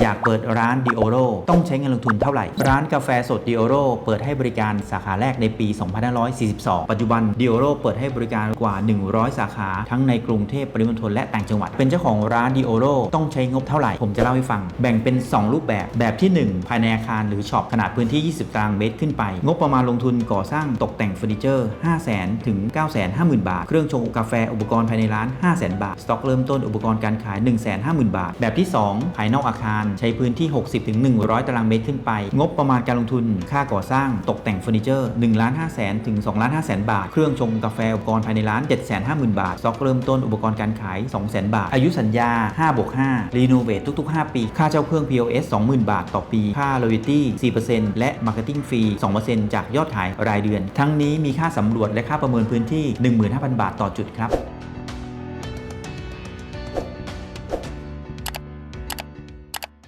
อยากเปิดร้านดิโอโรต้องใช้เงินลงทุนเท่าไหร่ ร้านกาแฟสดดิโอโรเปิดให้บริการสาขาแรกในปี 2542 ปัจจุบันดิโอโรเปิดให้บริการกว่า 100 สาขาทั้งในกรุงเทพปริมณฑลและต่างจังหวัด เป็นเจ้าของร้านดิโอโรต้องใช้งบเท่าไหร่ ผมจะเล่าให้ฟัง แบ่งเป็น 2 รูปแบบ แบบที่ 1 ภายในอาคารหรือช็อปขนาดพื้นที่ 20 ตารางเมตรขึ้นไป งบประมาณลงทุนก่อสร้างตกแต่งเฟอร์นิเจอร์ 5 0 0 0 0 0ถึง 9 5 0 0 0 0 บาท เครื่องชงกาแฟอุปกรณ์ภายในร้าน 5 0 0 0 0 0 บาท สต็อกเริ่มต้นอุปกรณ์การขาย 1 5 0 0 0 0 บาท แบบที่ 2 ภายนอกอาคารใช้พื้นที่ 60ถึง100 ตารางเมตรขึ้นไป งบประมาณการลงทุน ค่าก่อสร้าง ตกแต่งเฟอร์นิเจอร์1ล้าน5แสนถึง2ล้าน5แสนบาท เครื่องชงกาแฟอุปกรณ์ภายในร้าน 7 5 0 0 0 0 บาท สต็อกเริ่มต้นอุปกรณ์การขาย 2 0 0 0 0 0 บาท อายุสัญญา5บวก5รีโนเวททุก ๆ 5 ปี ค่าเช่าเครื่อง POS 20,000 บาท ต่อปี ค่า loyalty 4%และ marketing fee 2%จากยอดขายรายเดือน ทั้งนี้มีค่าสำรวจและค่าประเมินพื้นที่ 15,000 บาทต่อจุดครับ